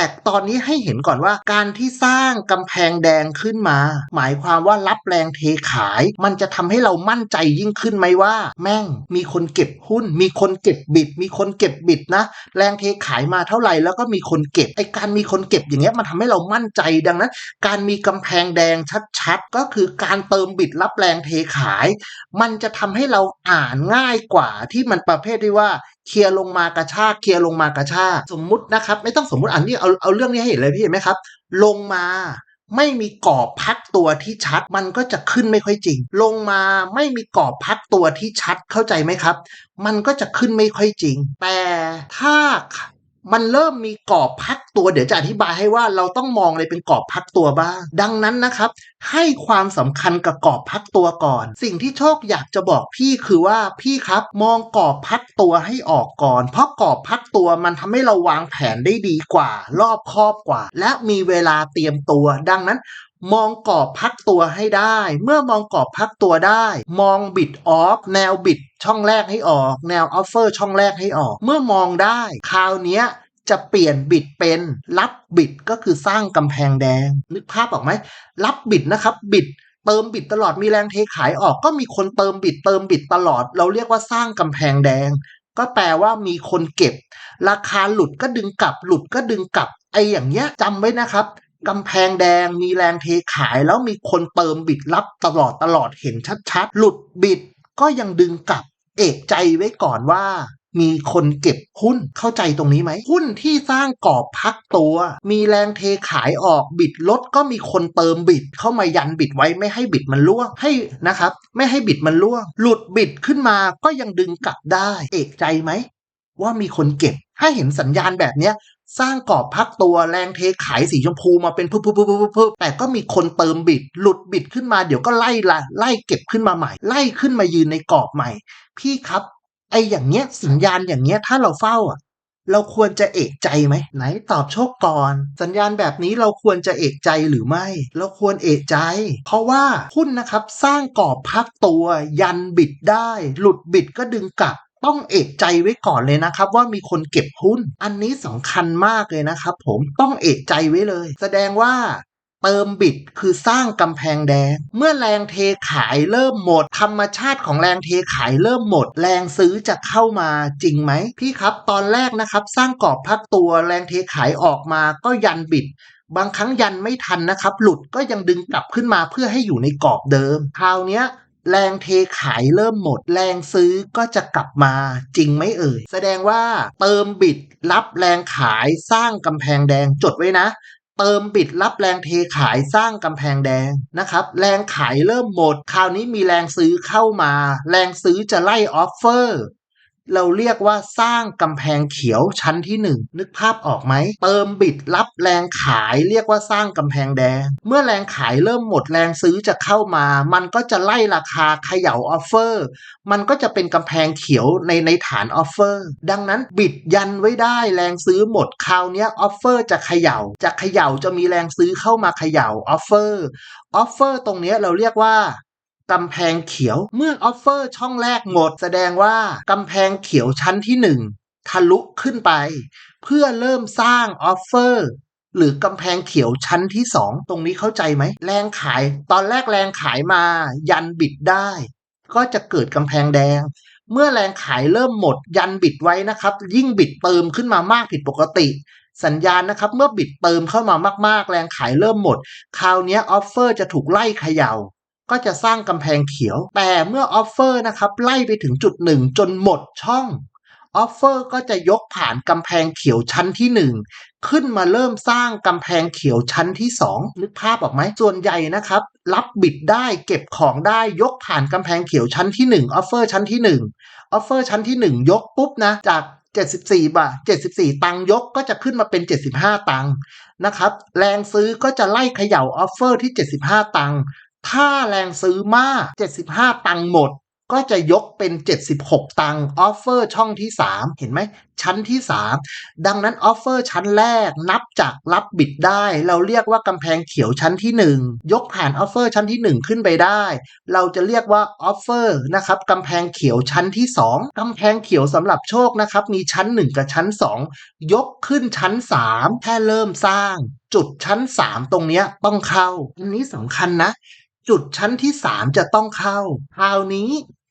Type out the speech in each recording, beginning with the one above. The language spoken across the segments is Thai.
แต่ตอนนี้ให้เห็นก่อนว่า การที่สร้างกำแพงแดงขึ้นมา หมายความว่ารับแรงเทขาย มันจะทำให้เรามั่นใจยิ่งขึ้นไหมว่า แม่งมีคนเก็บหุ้น มีคนเก็บบิด มีคนเก็บบิดนะ แรงเทขายมาเท่าไหร่แล้วก็มีคนเก็บไอการมีคนเก็บอย่างเงี้ยมันทำให้เรามั่นใจดังนั้น การมีกำแพงแดงชัดๆ ก็คือการเติมบิดรับแรงเทขาย มันจะทำให้เราอ่านง่ายกว่าที่มันประเภทที่ว่า เคลียร์ลงมากระชากเคลียร์ลงมากระชากสมมุตินะครับ ไม่ต้องสมมุติอันนี้เอาเอาเรื่องนี้ให้เห็นเลยพี่เห็นไหมครับ ลงมาไม่มีกรอบพักตัวที่ชัด มันก็จะขึ้นไม่ค่อยจริง ลงมาไม่มีกรอบพักตัวที่ชัดเข้าใจไหมครับ มันก็จะขึ้นไม่ค่อยจริง แต่ถ้า มันเริ่มมีกรอบพักตัว เดี๋ยวจะอธิบายให้ว่าเราต้องมองอะไรเป็นกรอบพักตัวบ้าง ดังนั้นนะครับ ให้ความสำคัญกับกรอบพักตัวก่อน สิ่งที่โชคอยากจะบอกพี่คือว่าพี่ครับ มองกรอบพักตัวให้ออกก่อน เพราะกรอบพักตัวมันทำให้เราวางแผนได้ดีกว่า รอบคอบกว่า และมีเวลาเตรียมตัว ดังนั้น มองกรอบพักตัวให้ได้ เมื่อมองกรอบพักตัวได้ มองบิดออฟแนวบิดช่องแรกให้ออก แนวออฟเฟอร์ช่องแรกให้ออก เมื่อมองได้ คราวนี้จะเปลี่ยนบิดเป็นรับบิดก็คือสร้างกำแพงแดง นึกภาพออกไหมรับบิดนะครับ บิดเติมบิดตลอดมีแรงเทขายออกก็มีคนเติมบิดเติมบิดตลอด เราเรียกว่าสร้างกำแพงแดง ก็แปลว่ามีคนเก็บ ราคาหลุดก็ดึงกลับ หลุดก็ดึงกลับไอ้อย่างเงี้ยจำไว้นะครับ กำแพงแดงมีแรงเทขายแล้วมีคนเติมบิดรับตลอดตลอดเห็นชัดๆ หลุดบิดก็ยังดึงกลับ เอกใจไว้ก่อนว่า มีคนเก็บหุ้นเข้าใจตรงนี้ไหม หุ้นที่สร้างกรอบพักตัว มีแรงเทขายออกบิดลดก็มีคนเติมบิด เข้ามายันบิดไว้ไม่ให้บิดมันล่วงให้นะครับ ไม่ให้บิดมันล่วง หลุดบิดขึ้นมาก็ยังดึงกลับได้ เอกใจไหมว่ามีคนเก็บถ้าเห็นสัญญาณแบบนี้ สร้างกรอบพักตัวแรงเทขายสีชมพูมาเป็นพึบพึบพึบพึบพึบแต่ก็มีคนเติมบิด หลุดบิดขึ้นมาเดี๋ยวก็ไล่ละไล่เก็บขึ้นมาใหม่ ไล่ขึ้นมายืนในกรอบใหม่ พี่ครับ ไออย่างเงี้ยสัญญาณอย่างเงี้ยถ้าเราเฝ้าอะ เราควรจะเอกใจไหมไหนตอบโชคก่อน สัญญาณแบบนี้เราควรจะเอกใจหรือไม่ เราควรเอกใจ เพราะว่าหุ้นนะครับ สร้างกรอบพักตัว ยันบิดได้ หลุดบิดก็ดึงกลับ ต้องเอกใจไว้ก่อนเลยนะครับว่ามีคนเก็บหุ้น อันนี้สำคัญมากเลยนะครับผมต้องเอกใจไว้เลย แสดงว่าเติมบิดคือสร้างกำแพงแดง เมื่อแรงเทขายเริ่มหมด ธรรมชาติของแรงเทขายเริ่มหมด แรงซื้อจะเข้ามาจริงไหมพี่ครับ ตอนแรกนะครับ สร้างกรอบพักตัวแรงเทขายออกมาก็ยันบิด บางครั้งยันไม่ทันนะครับ หลุดก็ยังดึงกลับขึ้นมาเพื่อให้อยู่ในกรอบเดิม คราวเนี้ย แรงเทขายเริ่มหมด แรงซื้อก็จะกลับมาจริงไหมเอ่ย แสดงว่าเติมบิดรับแรงขายสร้างกำแพงแดงจดไว้นะเติมบิดรับแรงเทขายสร้างกำแพงแดงนะครับ แรงขายเริ่มหมด คราวนี้มีแรงซื้อเข้ามา แรงซื้อจะไล่ออฟเฟอร์ เราเรียกว่าสร้างกำแพงเขียวชั้นที่หนึ่งนึกภาพออกไหม เติมบิดรับแรงขาย เรียกว่าสร้างกำแพงแดง เมื่อแรงขายเริ่มหมดแรงซื้อจะเข้ามา มันก็จะไล่ราคาเขย่าออฟเฟอร์ มันก็จะเป็นกำแพงเขียวในในฐานออฟเฟอร์ ดังนั้นบิดยันไว้ได้แรงซื้อหมดคราวนี้ออฟเฟอร์จะเขย่า จะเขย่าจะมีแรงซื้อเข้ามาเขย่าออฟเฟอร์ ออฟเฟอร์ตรงนี้เราเรียกว่า กำแพงเขียวเมื่อออฟเฟอร์ช่องแรกหมด แสดงว่ากำแพงเขียวชั้นที่หนึ่งทะลุขึ้นไป เพื่อเริ่มสร้างออฟเฟอร์หรือกำแพงเขียวชั้นที่สองตรงนี้เข้าใจไหม แรงขาย ตอนแรกแรงขายมายันบิดได้ ก็จะเกิดกำแพงแดง เมื่อแรงขายเริ่มหมดยันบิดไว้นะครับ ยิ่งบิดเติมขึ้นมามากผิดปกติ สัญญาณนะครับ เมื่อบิดเติมเข้ามามาก ๆ แรงขายเริ่มหมด คราวนี้ออฟเฟอร์จะถูกไล่เขย่า ก็จะสร้างกำแพงเขียว แต่เมื่อออฟเฟอร์นะครับไล่ไปถึงจุดหนึ่งจนหมดช่องออฟเฟอร์ก็จะยกผ่านกำแพงเขียวชั้นที่หนึ่งขึ้นมาเริ่มสร้างกำแพงเขียวชั้นที่สองนึกภาพออกไหมส่วนใหญ่นะครับ รับบิดได้เก็บของได้ยกผ่านกำแพงเขียวชั้นที่หนึ่งออฟเฟอร์ชั้นที่หนึ่งออฟเฟอร์ชั้นที่หนึ่งยกปุ๊บนะ จาก 74 บาท 74 ตังยกก็จะขึ้นมาเป็น 75 ตังนะครับ แรงซื้อก็จะไล่เขย่าออฟเฟอร์ที่ 75 ตัง ถ้าแรงซื้อมาก 75 ตังค์หมด ก็จะยกเป็น 76 ตังค์ออฟเฟอร์ช่องที่ 3 เห็นไหม ชั้นที่ 3 ดังนั้นออฟเฟอร์ชั้นแรกนับจากรับบิดได้ เราเรียกว่ากำแพงเขียวชั้นที่ 1 ยกผ่านออฟเฟอร์ชั้นที่ 1 ขึ้นไปได้ เราจะเรียกว่าออฟเฟอร์นะครับกำแพงเขียวชั้นที่ 2กำแพงเขียวสำหรับโชคนะครับมีชั้น 1 กับชั้น 2 ยกขึ้นชั้น 3 แค่เริ่มสร้างจุดชั้น 3 ตรงนี้ต้องเข้า อันนี้สำคัญนะ จุดชั้นที่3จะต้องเข้า คราวนี้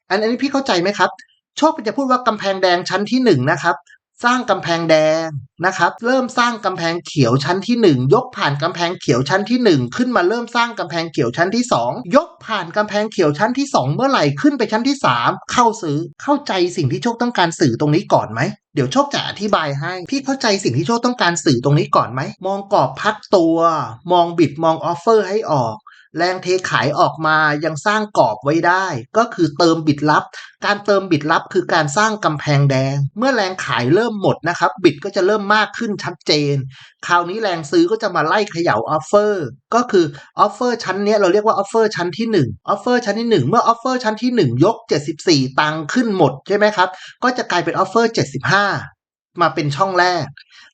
อันอันนี้พี่เข้าใจไหมครับ โชคจะพูดว่ากำแพงแดงชั้นที่1นะครับ สร้างกำแพงแดงนะครับ เริ่มสร้างกำแพงเขียวชั้นที่1ยกผ่านกำแพงเขียวชั้นที่1ขึ้นมาเริ่มสร้างกำแพงเขียวชั้นที่2ยกผ่านกำแพงเขียวชั้นที่2เมื่อไหร่ขึ้นไปชั้นที่3เข้าซื้อเข้าใจสิ่งที่โชคต้องการสื่อตรงนี้ก่อนไหมเดี๋ยวโชคจะอธิบายให้ พี่เข้าใจสิ่งที่โชคต้องการสื่อตรงนี้ก่อนไหม มองกรอบพักตัว มองบิดมองออฟเฟอร์ให้ออก แรงเทขายออกมายังสร้างกรอบไว้ได้ ก็คือเติมบิดลับ การเติมบิดลับคือการสร้างกำแพงแดง เมื่อแรงขายเริ่มหมดนะครับ บิดก็จะเริ่มมากขึ้นชัดเจน คราวนี้แรงซื้อก็จะมาไล่เขย่าออฟเฟอร์ก็คือออฟเฟอร์ชั้นนี้เราเรียกว่าออฟเฟอร์ชั้นที่1ออฟเฟอร์ชั้นที่ 1 เมื่อออฟเฟอร์ชั้นที่ 1 ยก 74 ตังค์ขึ้นหมดใช่ไหมครับก็จะกลายเป็นออฟเฟอร์75 มาเป็นช่องแรก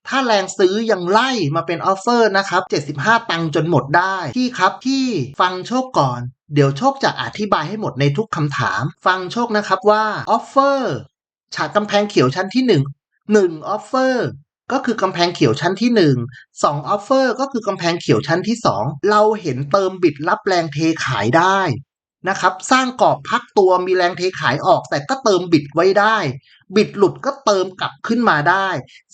ถ้าแรงซื้อยังไล่มาเป็นออฟเฟอร์นะครับ 75 ตังค์จนหมดได้ที่ครับที่ฟังโชคก่อน เดี๋ยวโชคจะอธิบายให้หมดในทุกคำถาม ฟังโชคนะครับว่าออฟเฟอร์ฉากกำแพงเขียวชั้นที่ 1 1ออฟเฟอร์ก็คือกำแพงเขียวชั้นที่ 1 2ออฟเฟอร์ก็คือกำแพงเขียวชั้นที่ 2 เราเห็นเติมบิดรับแรงเทขายได้นะครับ สร้างกรอบพักตัวมีแรงเทขายออกแต่ก็เติมบิดไว้ได้ บิดหลุดก็เติมกลับขึ้นมาได้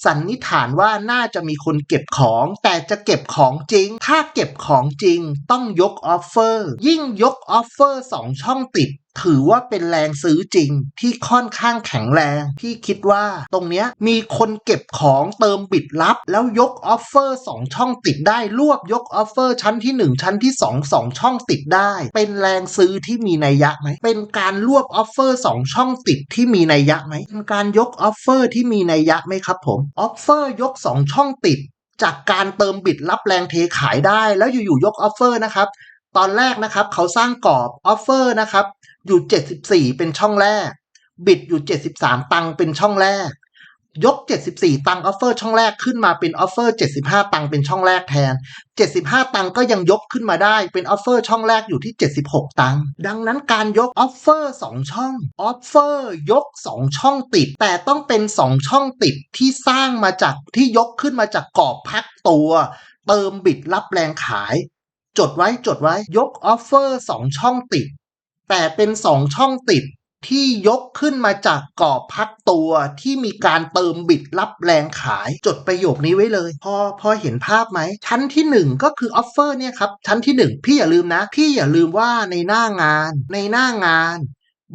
สันนิษฐานว่าน่าจะมีคนเก็บของ แต่จะเก็บของจริง ถ้าเก็บของจริงต้องยกออฟเฟอร์ ยิ่งยกออฟเฟอร์สองช่องติดถือว่าเป็นแรงซื้อจริงที่ค่อนข้างแข็งแรงพี่คิดว่าตรงเนี้ยมีคนเก็บของเติมบิดลับ แล้วยกออฟเฟอร์สองช่องติดได้รวบยกออฟเฟอร์ ชั้นที่ 1 ชั้นที่ 2 2 ช่องติดได้ เป็นแรงซื้อที่มีนัยยะไหมเป็นการรวบออฟเฟอร์สองช่องติดที่มีนัยยะไหมเป็นการยกออฟเฟอร์ที่มีนัยยะไหมครับผมออฟเฟอร์ยก 2 ช่องติด จากการเติมบิดรับแรงเทขายได้ แล้วอยู่ๆยกออฟเฟอร์นะครับตอนแรกนะครับเขาสร้างกรอบออฟเฟอร์นะครับ อยู่ 74 เป็นช่องแรก บิดอยู่ 73 ตังค์เป็นช่องแรก ยก 74 ตังค์ออฟเฟอร์ช่องแรกขึ้นมาเป็นออฟเฟอร์ 75 ตังค์เป็นช่องแรกแทน 75 ตังค์ก็ยังยกขึ้นมาได้เป็นออฟเฟอร์ช่องแรกอยู่ที่ 76 ตังค์ดังนั้นการยกออฟเฟอร์2ช่องออฟเฟอร์ยก 2 ช่องติด แต่ต้องเป็น 2 ช่องติดที่สร้างมาจากที่ยกขึ้นมาจากกรอบพักตัว เติมบิดรับแรงขายจดไว้จดไว้ยกออฟเฟอร์2ช่องติด แต่เป็น2ช่องติดที่ยกขึ้นมาจากกรอบพักตัวที่มีการเติมบิดรับแรงขาย จดประโยคนี้ไว้เลย พอพอเห็นภาพไหม ชั้นที่ 1 ก็คือออฟเฟอร์เนี่ยครับ ชั้นที่ 1 พี่อย่าลืมนะ พี่อย่าลืมว่าในหน้างาน ในหน้างาน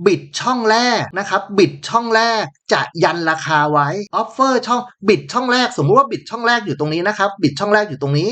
บิดช่องแรกนะครับ บิดช่องแรกจะยันราคาไว้ออฟเฟอร์ช่องบิดช่องแรก สมมุติว่าบิดช่องแรกอยู่ตรงนี้นะครับ บิดช่องแรกอยู่ตรงนี้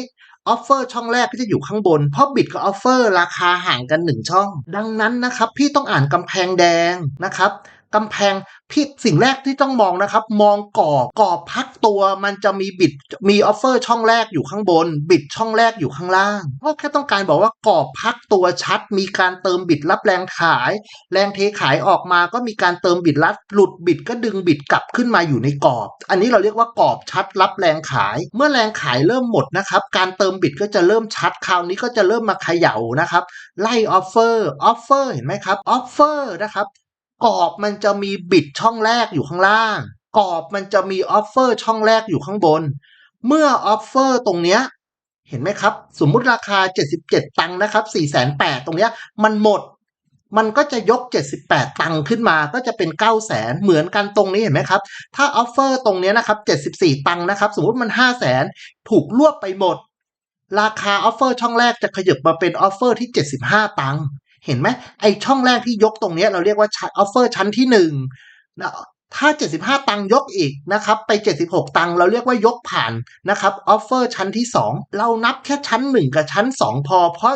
ออฟเฟอร์ช่องแรกก็จะอยู่ข้างบน เพราะบิดกับออฟเฟอร์ราคาห่างกัน 1 ช่อง ดังนั้นนะครับ พี่ต้องอ่านกำแพงแดงนะครับ กำแพงพี่สิ่งแรกที่ต้องมองนะครับ มองกรอบกรอบพักตัวมันจะมีบิดมีออฟเฟอร์ช่องแรกอยู่ข้างบน บิดช่องแรกอยู่ข้างล่างก็แค่ต้องการบอกว่ากรอบพักตัวชัด มีการเติมบิดรับแรงขาย แรงเทขายออกมาก็มีการเติมบิดรับหลุดบิดก็ดึงบิดกลับขึ้นมาอยู่ในกรอบ อันนี้เราเรียกว่ากรอบชัดรับแรงขาย เมื่อแรงขายเริ่มหมดนะครับ การเติมบิดก็จะเริ่มชัดคราวนี้ก็จะเริ่มมาเขย่านะครับไล่ออฟเฟอร์ออฟเฟอร์เห็นไหมครับออฟเฟอร์นะครับ กรอบมันจะมีบิดช่องแรกอยู่ข้างล่าง กรอบมันจะมีออฟเฟอร์ช่องแรกอยู่ข้างบน เมื่อออฟเฟอร์ตรงเนี้ยเห็นไหมครับ สมมุติราคา 77 ตังค์นะครับ4 8 0 0 0ตรงเนี้ยมันหมดมันก็จะยก 78 ตังค์ขึ้นมาก็จะเป็น 9 0 0 0 0 0เหมือนกันตรงนี้เห็นไหมครับ ถ้าออฟเฟอร์ตรงเนี้ยนะครับ 74 ตังค์นะครับ สมมติมัน 5 0 0 0 0 0ถูกรวบไปหมด ราคาออฟเฟอร์ช่องแรกจะขยับมาเป็นออฟเฟอร์ที่ 75 ตังค์ เห็นไหมไอช่องแรกที่ยกตรงนี้เราเรียกว่าออฟเฟอร์ชั้นที่หนึ่งนะถ้า 75 ตังค์ยกอีกนะครับ ไป 76 ตังค์เราเรียกว่ายกผ่านนะครับออฟเฟอร์ชั้นที่ 2 เรานับแค่ชั้น 1 กับชั้น 2 พอ เพราะ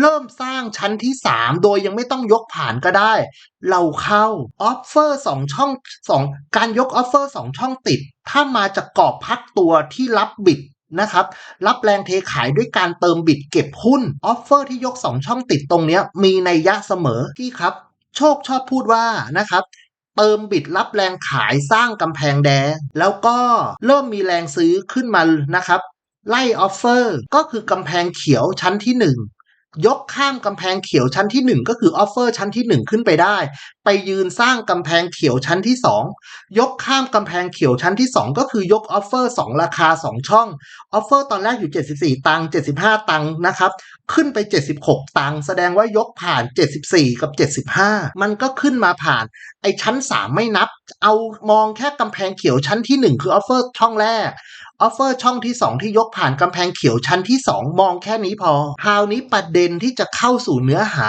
เริ่มสร้างชั้นที่ 3 โดยยังไม่ต้องยกผ่านก็ได้ เราเข้าออฟเฟอร์2ช่อง 2 การยกออฟเฟอร์2ช่องติด ถ้ามาจากกรอบพักตัวที่รับบิด นะครับรับแรงเทขายด้วยการเติมบิดเก็บหุ้นออฟเฟอร์ที่ยก 2 ช่องติดตรงนี้มีในยยะเสมอที่ครับ โชคชอบพูดว่านะครับเติมบิดรับแรงขายสร้างกำแพงแดง แล้วก็เริ่มมีแรงซื้อขึ้นมานะครับ ไล่ออฟเฟอร์ก็คือกำแพงเขียวชั้นที่1 ยกข้ามกำแพงเขียวชั้นที่ 1 ก็คือออฟเฟอร์ชั้นที่ 1 ขึ้นไปได้ ไปยืนสร้างกำแพงเขียวชั้นที่ 2 ยกข้ามกำแพงเขียวชั้นที่ 2 ก็คือยกออฟเฟอร์2ราคา 2 ช่องออฟเฟอร์ตอนแรกอยู่ 74 ตังค์75 ตังค์นะครับ ขึ้นไป 76 ตังค์แสดงว่ายกผ่าน 74 กับ 75 มันก็ขึ้นมาผ่าน ไอชั้น 3 ไม่นับ เอามองแค่กำแพงเขียวชั้นที่ 1 คือออฟเฟอร์ช่องแรกออฟเฟอร์ช่องที่ 2 ที่ยกผ่านกำแพงเขียวชั้นที่ 2 มองแค่นี้พอคราวนี้ประเด็นที่จะเข้าสู่เนื้อหา